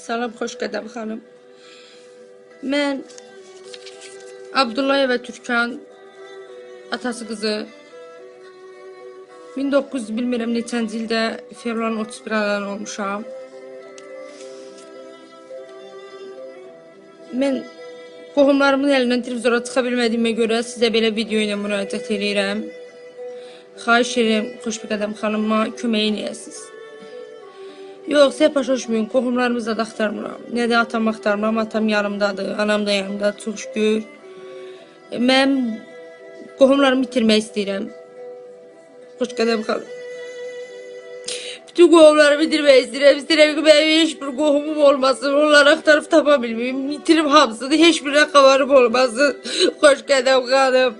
Salam, xoş qədəm xanım. Mən Abdullayeva Türkan atası qızı 1900 bilmirəm neçənci ildə fevralın 31 anadan olmuşam. Mən qohumlarımın əlindən televizora çıxa bilmədiyimə görə sizə belə video ilə müraciət edirəm. Xahiş edirəm xoş bir qədəm xanıma kömək eləyəsiniz. Yox, size başa düşmüyorum. Qohumlarımızla da axtarmıram. Nə də atam axtarmıram. Atam yanımdadır, anam da yanımdadır. Çox şükür. E, Mən qohumlarımı itirmək istəyirəm. Xoş qədəm xanım. Bütün qohumlarımı itirmək istəyirəm. İstəyirəm ki, mənim heç bir qohumum olmasın. Onları axtarıb tapa bilməyim. İtirim hamısını. Heç birine xəbərim olmasın. Xoş qədəm xanım.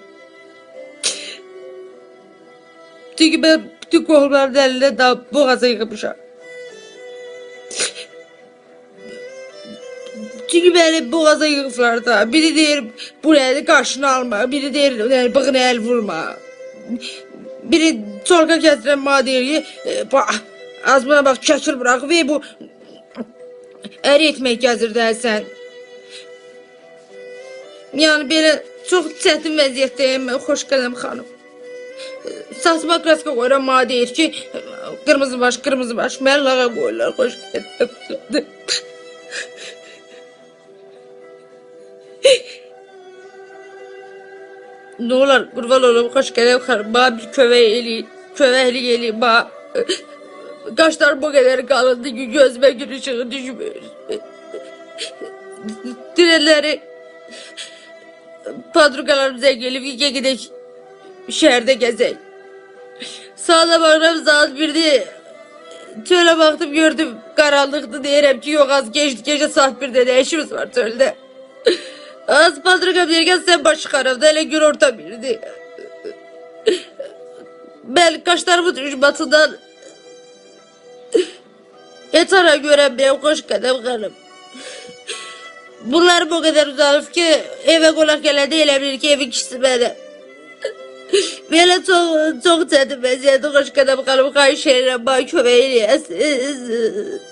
Çünki mən bütün qohumların əlinə da boğaza yığmışam. Çünkü beni boğaza yığıflar da. Biri deyir buraya qarşını alma. Biri deyir yani, bığını el vurma. Biri çorka kəsirən bana deyir ki e, az buna bax kəsir bırak ve bu əri etmək gəzir də sən. Yəni belə çox çətin vəziyyətdəyim xoş qələm xanım. Saçma kraska qoyuram bana deyir ki qırmızı baş qırmızı baş mən lağa qoyurlar xoş qələm. Ne olar kurban olayım hoş geldin hanım. Bana bir köve eli, kövehlik eli bana. Kaşlar bu kadar kalındı ki gözüme gün ışığı düşmüyor. Direnleri padrukalarımıza gelip iki gidek şehirde gezek. Sağda bakıram saat birde çöle baktım gördüm karanlıktı diyelim ki yok az geçti gece saat birde de eşimiz var çölde. Az padrıkam derken sen baş çıkarım. Hele gün orta birdi. Ben kaşlarımın düşmasından yatara gören benim koş kadem kanım. Bunlar bu kadar uzanıp ki eve konak gelen değil ki evin kişisi beni. Böyle çok çok çetin vaziyette koş kadem kanım kayış yerine bana kömeğini yesin.